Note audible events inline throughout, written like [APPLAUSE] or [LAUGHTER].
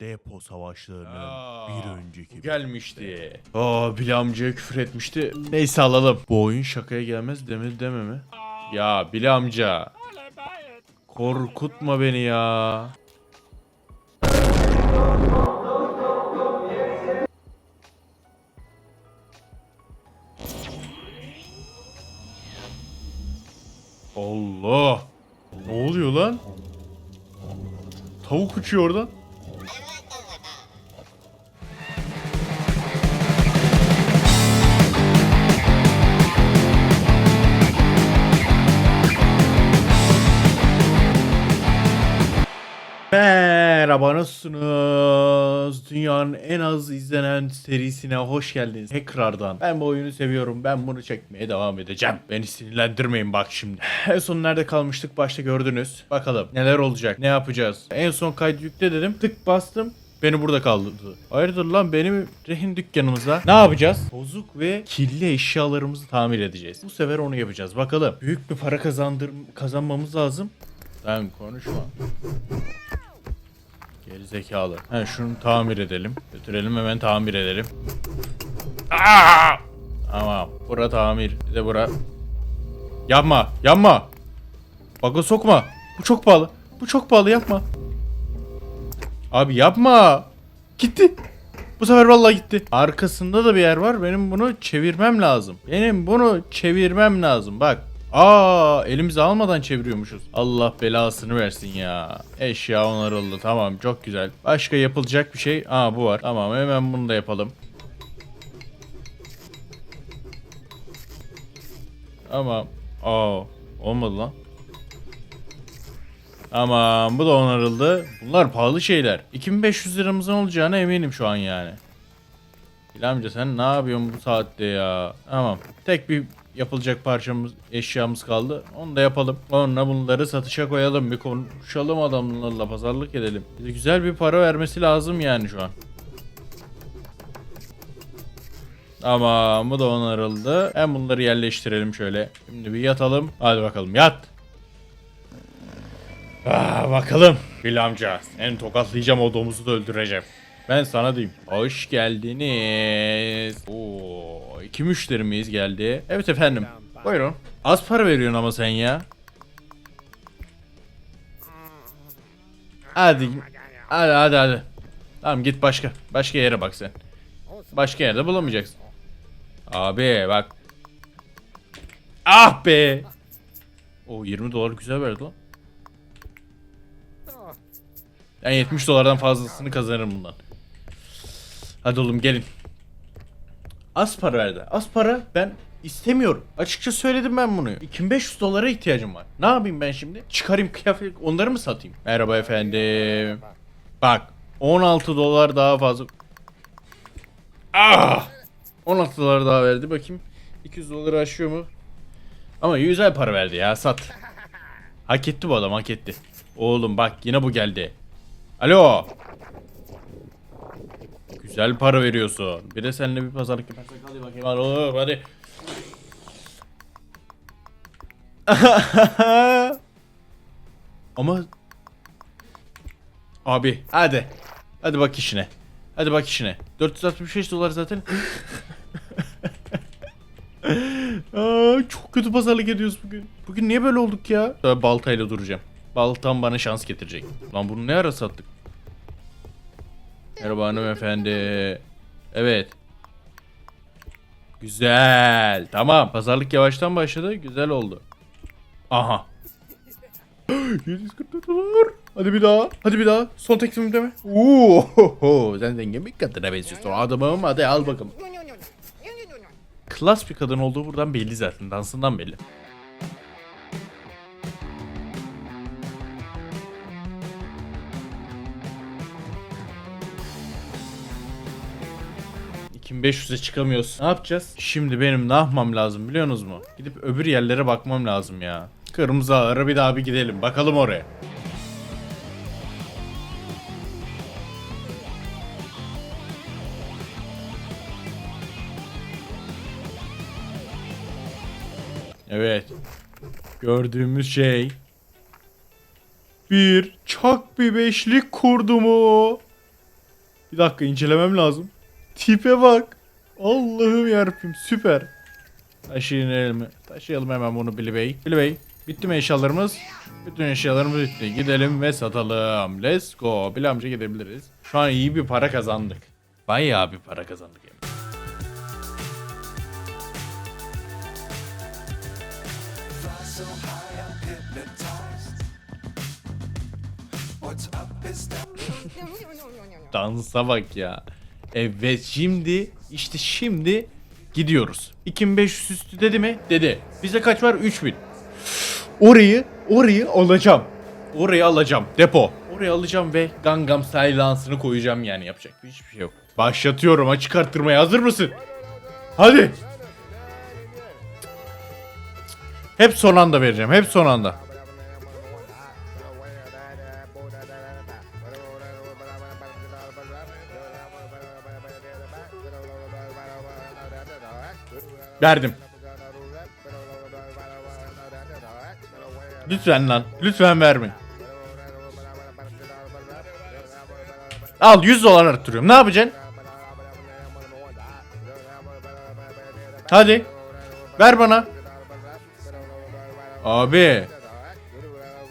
depo savaşlarının Aa, bir önceki gelmişti. Aa Bilal amcaya küfür etmişti. Neyse alalım. Bu oyun şakaya gelmez demedi deme mi? Ya Bilal amca. Korkutma beni ya. Allah. Ne oluyor lan? Tavuk uçuyor oradan. Merhaba nasılsınız? Dünyanın en az izlenen serisine hoş geldiniz tekrardan. Ben bu oyunu seviyorum. Ben bunu çekmeye devam edeceğim. Beni sinirlendirmeyin bak şimdi. [SIGHS] En son nerede kalmıştık başta gördünüz. Bakalım neler olacak? Ne yapacağız? En son kaydı yükle dedim. Tık bastım. Beni burada kaldırdı. Hayırdır lan benim rehin dükkanımızda. Ne yapacağız? Bozuk ve kirli eşyalarımızı tamir edeceğiz. Bu sefer onu yapacağız. Bakalım. Büyük bir para kazandır kazanmamız lazım. Sen konuşma. Geri zekalı. He şunu tamir edelim. Götürelim hemen tamir edelim. Aa! Tamam. Bura tamir. Bir de bura. Yapma. Yapma. Baga sokma. Bu çok pahalı. Bu çok pahalı yapma. Abi yapma. Gitti. Bu sefer vallahi gitti. Arkasında da bir yer var. Benim bunu çevirmem lazım. Benim bunu çevirmem lazım. Bak. Aa, elimize almadan çeviriyormuşuz. Allah belasını versin ya. Eşya onarıldı. Tamam, çok güzel. Başka yapılacak bir şey. Aa, bu var. Tamam, hemen bunu da yapalım. Tamam. Aa, olmadı lan. Tamam bu da onarıldı. Bunlar pahalı şeyler. 2500 liramızın olacağına eminim şu an yani. Bilal amca sen ne yapıyorsun bu saatte ya? Tamam. Tek bir yapılacak parçamız, eşyamız kaldı. Onu da yapalım. Sonra bunları satışa koyalım. Bir konuşalım adamlarla pazarlık edelim. Bize güzel bir para vermesi lazım yani şu an. Tamam bu da onarıldı. Hem bunları yerleştirelim şöyle. Şimdi bir yatalım. Hadi bakalım yat. Ah, bakalım. Bil amca seni tokatlayacağım o domuzu da öldüreceğim. Ben sana diyeyim. Hoş geldiniz. Oo, iki müşterimiz geldi. Evet efendim. Buyurun. Az para veriyorsun ama sen ya. Hadi. Hadi hadi hadi. Tamam git başka. Başka yere bak sen. Başka yerde bulamayacaksın. Abi bak. Ah be. O 20 dolar güzel verdi lan. Ben 70 dolardan fazlasını kazanırım bundan. Hadi oğlum gelin. Az para verdi. Az para ben istemiyorum. Açıkça söyledim ben bunu. 2500 dolara ihtiyacım var. Ne yapayım ben şimdi? Çıkarayım kıyafet onları mı satayım? Merhaba efendim. Bak 16 dolar daha fazla. Ah! 16 dolar daha verdi bakayım. 200 doları aşıyor mu? Ama güzel para verdi ya sat. Hak etti bu adam hak etti. Oğlum bak yine bu geldi. Alo. Güzel para veriyorsun. Bir de seninle bir pazarlık yaparsak hadi bakayım hadi oğlum hadi. [LAUGHS] Ama Abi hadi. Hadi bak işine. Hadi bak işine. 465 dolar zaten. [LAUGHS] Aa, çok kötü pazarlık ediyoruz bugün. Bugün niye böyle olduk ya? Baltayla duracağım. Baltam bana şans getirecek. Lan bunu ne ara sattık? Merhaba hanımefendi. Evet. Güzel. Tamam. Pazarlık yavaştan başladı. Güzel oldu. Aha. 744 dolar. Hadi bir daha. Hadi bir daha. Son teklifim deme. Oo, sen zengin bir kadına benziyorsun adamım. Hadi al bakalım. Klas bir kadın olduğu buradan belli zaten. Dansından belli. ...2500'e çıkamıyoruz. Ne yapacağız? Şimdi benim ne yapmam lazım biliyorsunuz mu? Gidip öbür yerlere bakmam lazım ya. Kırmızı ağara bir daha bir gidelim. Bakalım oraya. Evet. Gördüğümüz şey bir çak bir beşlik kurdu mu? Bir dakika incelemem lazım. Tipe bak. Allah'ım yarabbim süper. Taşıyalım, taşıyalım hemen bunu Billy Bey. Billy Bey bitti mi eşyalarımız? Bütün eşyalarımız bitti. Gidelim ve satalım. Let's go. Billy amca gidebiliriz. Şu an iyi bir para kazandık. Bayağı bir para kazandık. yani. [LAUGHS] Dansa bak ya. Evet şimdi işte şimdi gidiyoruz. 2500 üstü dedi mi? Dedi. Bize kaç var? 3000. Orayı orayı alacağım. Orayı alacağım. Depo. Orayı alacağım ve Gangnam Style dansını koyacağım yani yapacak bir hiçbir şey yok. Başlatıyorum açık arttırmaya hazır mısın? Hadi. Hep son anda vereceğim. Hep son anda. Verdim. Lütfen lan. Lütfen verme. Al 100 dolar arttırıyorum. Ne yapacaksın? Hadi. Ver bana. Abi.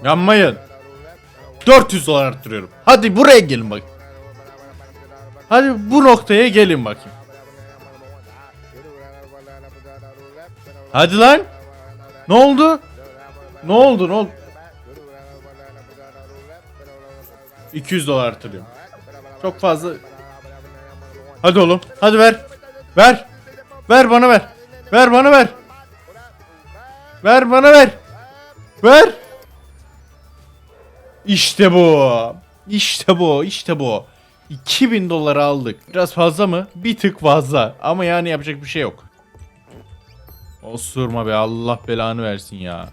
Yanmayın. 400 dolar arttırıyorum. Hadi buraya gelin bak. Hadi bu noktaya gelin bakayım. Hadi lan. Ne oldu? Ne oldu? Ne oldu? 200 dolar artırıyorum. Çok fazla. Hadi oğlum. Hadi ver. Ver. Ver bana ver. Ver bana ver. Ver bana ver. Ver. İşte bu. İşte bu. İşte bu. 2000 dolara aldık. Biraz fazla mı? Bir tık fazla. Ama yani yapacak bir şey yok. Osurma be Allah belanı versin ya.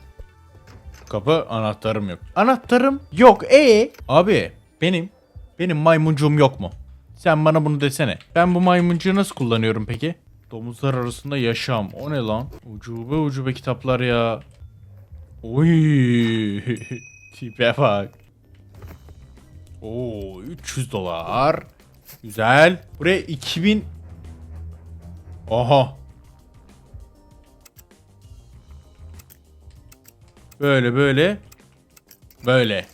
Kapı anahtarım yok. Anahtarım yok. E abi benim benim maymuncuğum yok mu? Sen bana bunu desene. Ben bu maymuncuğu nasıl kullanıyorum peki? Domuzlar arasında yaşam. O ne lan? Ucube ucube kitaplar ya. Oy. [LAUGHS] Tipe bak. Oo 300 dolar. Güzel. Buraya 2000 Aha. Böyle böyle. Böyle.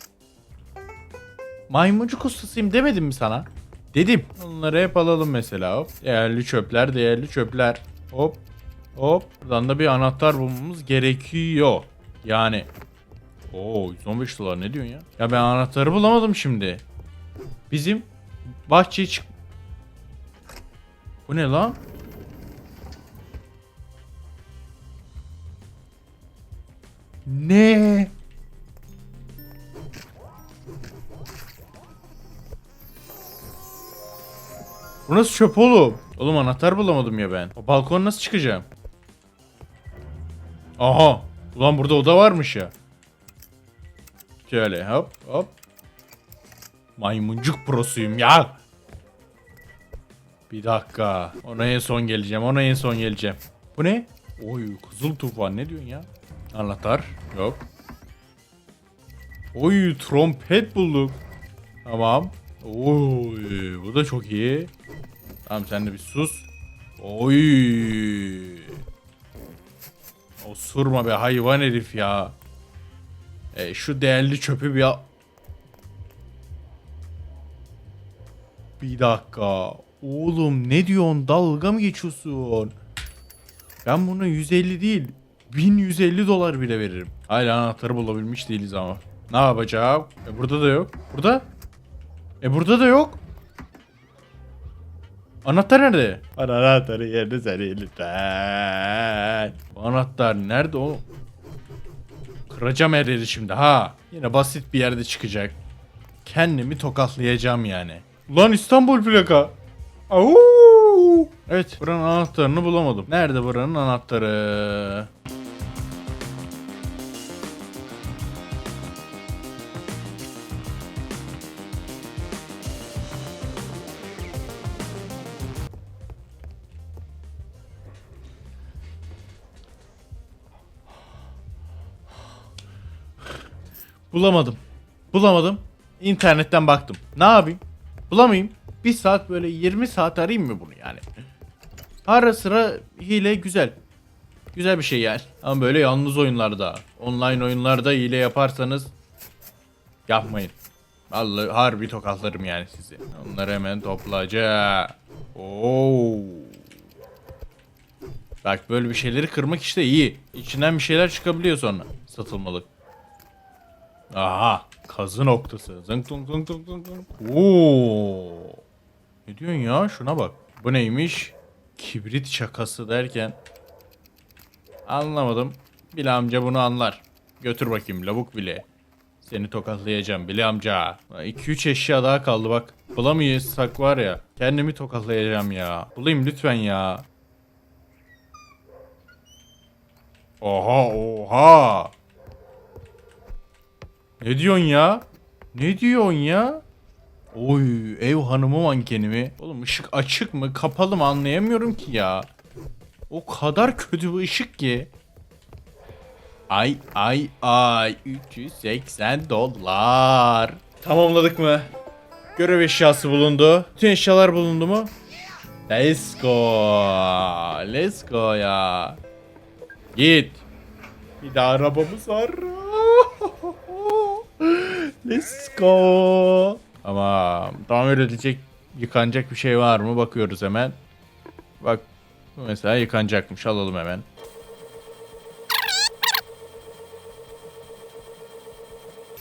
Maymuncuk ustasıyım demedim mi sana? Dedim. Onları hep alalım mesela hop. Değerli çöpler, değerli çöpler. Hop. Hop. Buradan da bir anahtar bulmamız gerekiyor. Yani. Oo 115 dolar ne diyorsun ya? Ya ben anahtarı bulamadım şimdi. Bizim bahçeye çık... Bu ne lan? Ne? Bu nasıl çöp oğlum? Oğlum anahtar bulamadım ya ben. O balkona nasıl çıkacağım? Aha. Ulan burada oda varmış ya. Şöyle hop hop. Maymuncuk prosuyum ya. Bir dakika. Ona en son geleceğim. Ona en son geleceğim. Bu ne? Oy kızıl tufan ne diyorsun ya? Anahtar yok. Oy trompet bulduk. Tamam. Oy bu da çok iyi. Tamam sen de bir sus. Oy. Osurma be hayvan herif ya. E, şu değerli çöpü bir Bir dakika. Oğlum ne diyorsun? Dalga mı geçiyorsun? Ben buna 150 değil 1150 dolar bile veririm. Hala anahtarı bulabilmiş değiliz ama. Ne yapacağım? E burada da yok. Burada? E burada da yok. Anahtar nerede? Anahtarı yerine seni lütfen. Anahtar nerede oğlum? Kıracağım her yeri şimdi ha. Yine basit bir yerde çıkacak. Kendimi tokatlayacağım yani. Ulan İstanbul plaka. Au! Evet buranın anahtarını bulamadım. Nerede buranın anahtarı? Bulamadım. Bulamadım. İnternetten baktım. Ne yapayım? Bulamayayım. bir saat böyle 20 saat arayayım mı bunu yani? Ara sıra hile güzel. Güzel bir şey yani. Ama böyle yalnız oyunlarda, online oyunlarda hile yaparsanız yapmayın. Vallahi harbi tokatlarım yani sizi. Onları hemen toplayacağım. Oo. Bak böyle bir şeyleri kırmak işte iyi. İçinden bir şeyler çıkabiliyor sonra. Satılmalık. Aha. Kazı noktası. Zınk tunk tunk tunk tunk tunk. Oo. Ne diyorsun ya? Şuna bak. Bu neymiş? Kibrit şakası derken. Anlamadım. Bile amca bunu anlar. Götür bakayım lavuk bile. Seni tokatlayacağım Bile amca. 2-3 eşya daha kaldı bak. Bulamıyorsak var ya. Kendimi tokatlayacağım ya. Bulayım lütfen ya. Oha oha. Ne diyorsun ya? Ne diyorsun ya? Oy ev hanımı mankeni mi? Oğlum ışık açık mı kapalı mı anlayamıyorum ki ya. O kadar kötü bir ışık ki. Ay ay ay 380 dolar. Tamamladık mı? Görev eşyası bulundu. Bütün eşyalar bulundu mu? Let's go. Let's go ya. Git. Bir de arabamız var. [LAUGHS] Let's go. Ama tamir edilecek, yıkanacak bir şey var mı? Bakıyoruz hemen. Bak bu mesela yıkanacakmış. Alalım hemen.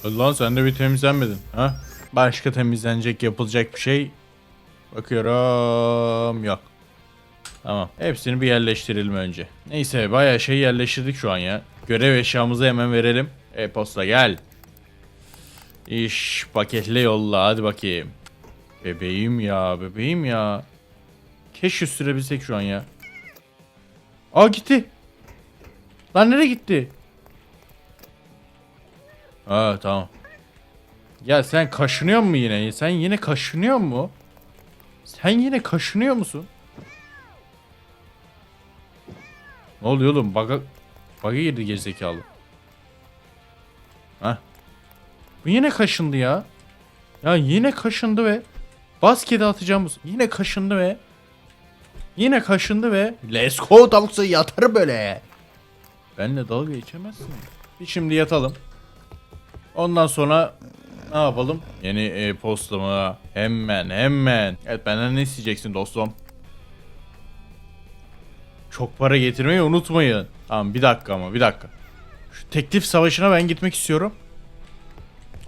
Lan sen de bir temizlenmedin. Ha? Başka temizlenecek yapılacak bir şey. Bakıyorum. Yok. Tamam. Hepsini bir yerleştirelim önce. Neyse bayağı şey yerleştirdik şu an ya. Görev eşyamızı hemen verelim. E-posta gel. İş paketle yolla hadi bakayım. Bebeğim ya bebeğim ya. Keşke sürebilsek şu an ya. Aa gitti. Lan nereye gitti? Ha tamam. Ya sen kaşınıyor mu yine? Sen yine kaşınıyor mu? Sen yine kaşınıyor musun? Ne oluyor oğlum? Baga... Baga girdi gerizekalı. Bu yine kaşındı ya. Ya yine kaşındı ve basketi atacağımız yine kaşındı ve yine kaşındı ve let's go dalgası yatar böyle. Benle dalga geçemezsin. Bir şimdi yatalım. Ondan sonra ne yapalım? Yeni e-postamı hemen hemen. Evet benden ne isteyeceksin dostum? Çok para getirmeyi unutmayın. Tamam bir dakika ama bir dakika. Şu teklif savaşına ben gitmek istiyorum.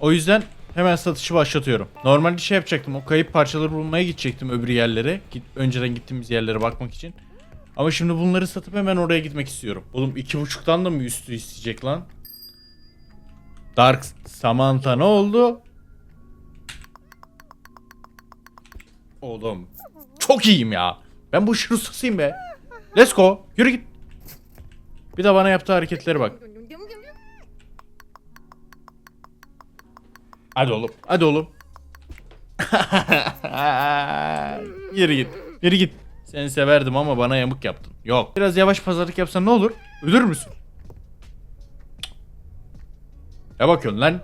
O yüzden hemen satışı başlatıyorum. Normalde şey yapacaktım. O kayıp parçaları bulmaya gidecektim öbür yerlere. Git, önceden gittiğimiz yerlere bakmak için. Ama şimdi bunları satıp hemen oraya gitmek istiyorum. Oğlum iki buçuktan da mı üstü isteyecek lan? Dark Samantha ne oldu? Oğlum çok iyiyim ya. Ben bu işin ustasıyım be. Let's go. Yürü git. Bir de bana yaptığı hareketlere bak. Hadi oğlum. Hadi oğlum. [LAUGHS] Yürü git. Yürü git. Seni severdim ama bana yamuk yaptın. Yok. Biraz yavaş pazarlık yapsan ne olur? Ölür müsün? Ne bakıyorsun lan?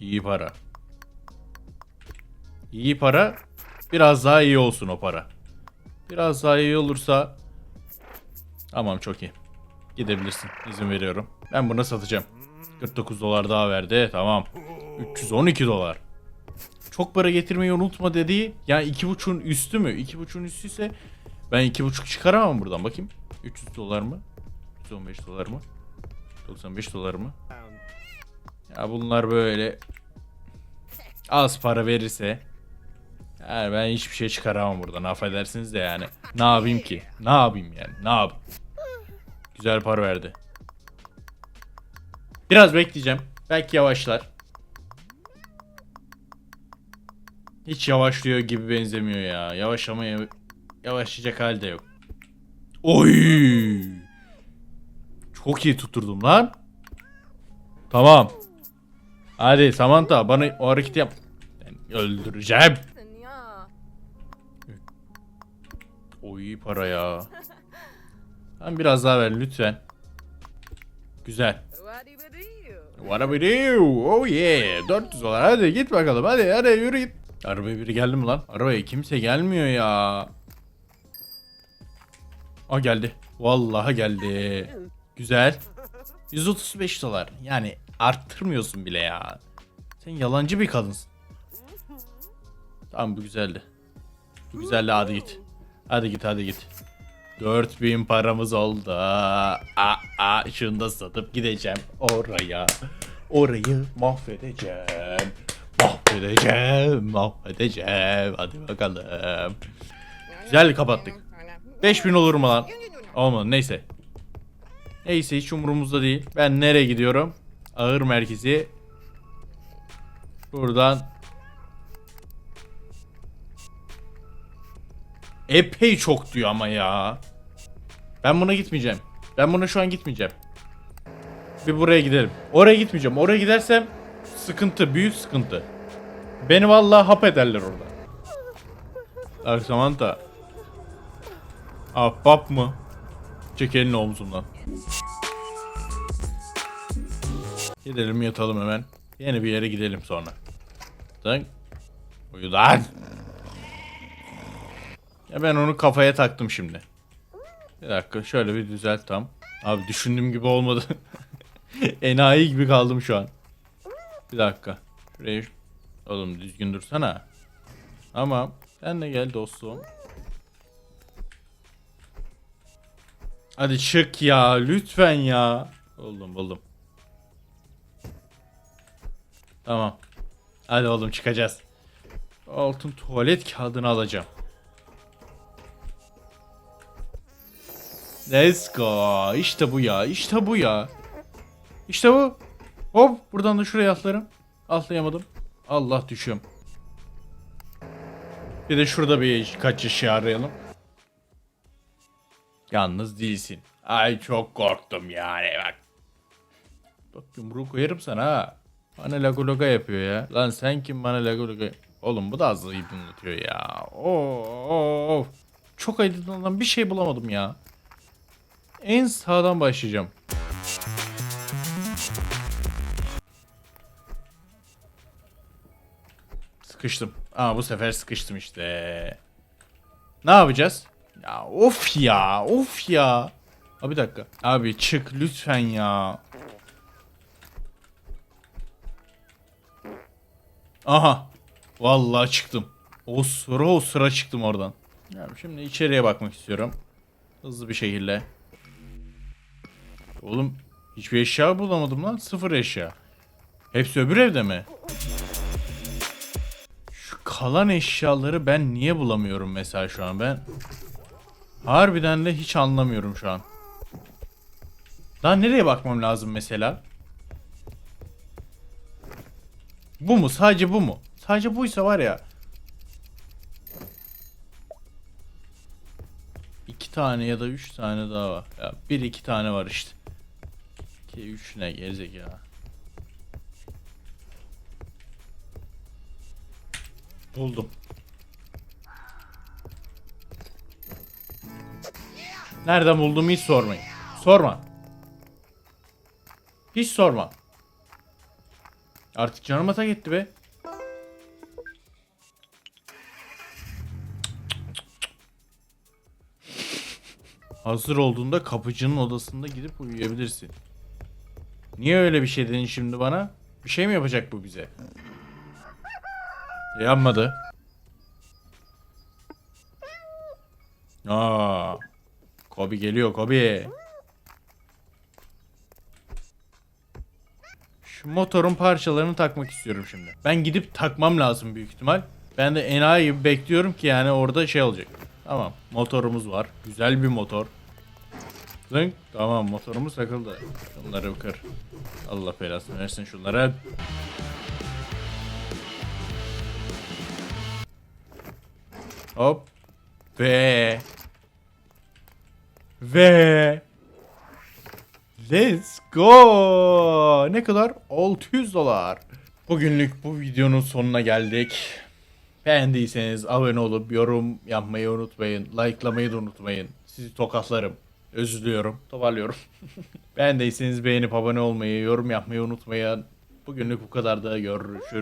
İyi para. İyi para. Biraz daha iyi olsun o para. Biraz daha iyi olursa Tamam çok iyi. Gidebilirsin. İzin veriyorum. Ben buna satacağım. 49 dolar daha verdi. Tamam. 312 dolar. Çok para getirmeyi unutma dediği yani 2.5'un üstü mü? 2.5'un üstüyse ben 2.5 çıkaramam buradan bakayım. 300 dolar mı? 115 dolar mı? 95 dolar mı? Ya bunlar böyle az para verirse yani ben hiçbir şey çıkaramam buradan affedersiniz de yani. Ne yapayım ki? Ne yapayım yani? Ne yapayım? Güzel para verdi. Biraz bekleyeceğim. Belki yavaşlar. Hiç yavaşlıyor gibi benzemiyor ya. Yavaşlamaya yavaşlayacak halde yok. Oy! Çok iyi tutturdum lan. Tamam. Hadi Samantha bana o hareketi yap. Ben öldüreceğim. O para ya. Sen biraz daha ver lütfen. Güzel. What do you do? Oh yeah. 400 dolar. Hadi git bakalım. Hadi hadi yürü git. Arabaya biri geldi mi lan? Arabaya kimse gelmiyor ya. Aa geldi. Vallahi geldi. Güzel. 135 dolar. Yani arttırmıyorsun bile ya. Sen yalancı bir kadınsın. Tamam bu güzeldi. Bu güzeldi hadi git. Hadi git hadi git. 4000 paramız oldu. Aa, aa, şunu da satıp gideceğim oraya. Orayı mahvedeceğim. Mahvedeceğim, mahvedeceğim. Hadi bakalım. Güzel kapattık. 5000 olur mu lan? Olmadı neyse. Neyse hiç umurumuzda değil. Ben nereye gidiyorum? Ağır merkezi. Buradan. Epey çok diyor ama ya. Ben buna gitmeyeceğim. Ben buna şu an gitmeyeceğim. Bir buraya gidelim. Oraya gitmeyeceğim. Oraya gidersem sıkıntı, büyük sıkıntı. Beni vallahi hap ederler orada. Bak Samantha. Ahbap mı? Çek elini omzumdan. Gidelim yatalım hemen. Yeni bir yere gidelim sonra. Sen uyu lan. Ya ben onu kafaya taktım şimdi. Bir dakika şöyle bir düzelt tam. Abi düşündüğüm gibi olmadı. [LAUGHS] Enayi gibi kaldım şu an. Bir dakika. Şuraya oğlum düzgün dursana. Tamam. Sen de gel dostum. Hadi çık ya lütfen ya. Buldum buldum. Tamam. Hadi oğlum çıkacağız. Altın tuvalet kağıdını alacağım. Let's go. İşte bu ya. İşte bu ya. İşte bu. Hop buradan da şuraya atlarım. Atlayamadım. Allah düşüyorum. Bir de şurada bir kaçış arayalım. Yalnız değilsin. Ay çok korktum yani bak. Bak yumruğu koyarım sana ha. Bana lago loga yapıyor ya. Lan sen kim bana lago loga... Oğlum bu da az aydınlatıyor ya. Oo, Çok aydınlatan bir şey bulamadım ya. En sağdan başlayacağım. Sıkıştım. Aa bu sefer sıkıştım işte. Ne yapacağız? Ya of ya, of ya. Abi bir dakika. Abi çık lütfen ya. Aha. Vallahi çıktım. O sıra o sıra çıktım oradan. Ya şimdi içeriye bakmak istiyorum. Hızlı bir şekilde. Oğlum hiçbir eşya bulamadım lan. Sıfır eşya. Hepsi öbür evde mi? Şu kalan eşyaları ben niye bulamıyorum mesela şu an ben? Harbiden de hiç anlamıyorum şu an. Daha nereye bakmam lazım mesela? Bu mu? Sadece bu mu? Sadece buysa var ya. İki tane ya da üç tane daha var. Ya bir iki tane var işte. İki üç ne gerizek ya. Buldum. Nereden bulduğumu hiç sormayın. Sorma. Hiç sorma. Artık canıma tak etti be. Hazır olduğunda kapıcının odasında gidip uyuyabilirsin. Niye öyle bir şey dedin şimdi bana? Bir şey mi yapacak bu bize? Yapmadı. Aa. Kobi geliyor Kobi. Şu motorun parçalarını takmak istiyorum şimdi. Ben gidip takmam lazım büyük ihtimal. Ben de enayi bekliyorum ki yani orada şey olacak. Tamam motorumuz var. Güzel bir motor. Zınk. Tamam motorumuz takıldı. Şunları kır. Allah belasını versin şunlara. Hop. Ve. Ve. Let's go. Ne kadar? 600 dolar. Bugünlük bu videonun sonuna geldik. Beğendiyseniz abone olup yorum yapmayı unutmayın. Like'lamayı da unutmayın. Sizi tokatlarım. Özür Özlüyorum. Toparlıyorum. [LAUGHS] Beğendiyseniz beğenip abone olmayı, yorum yapmayı unutmayın. Bugünlük bu kadar da görüşürüz.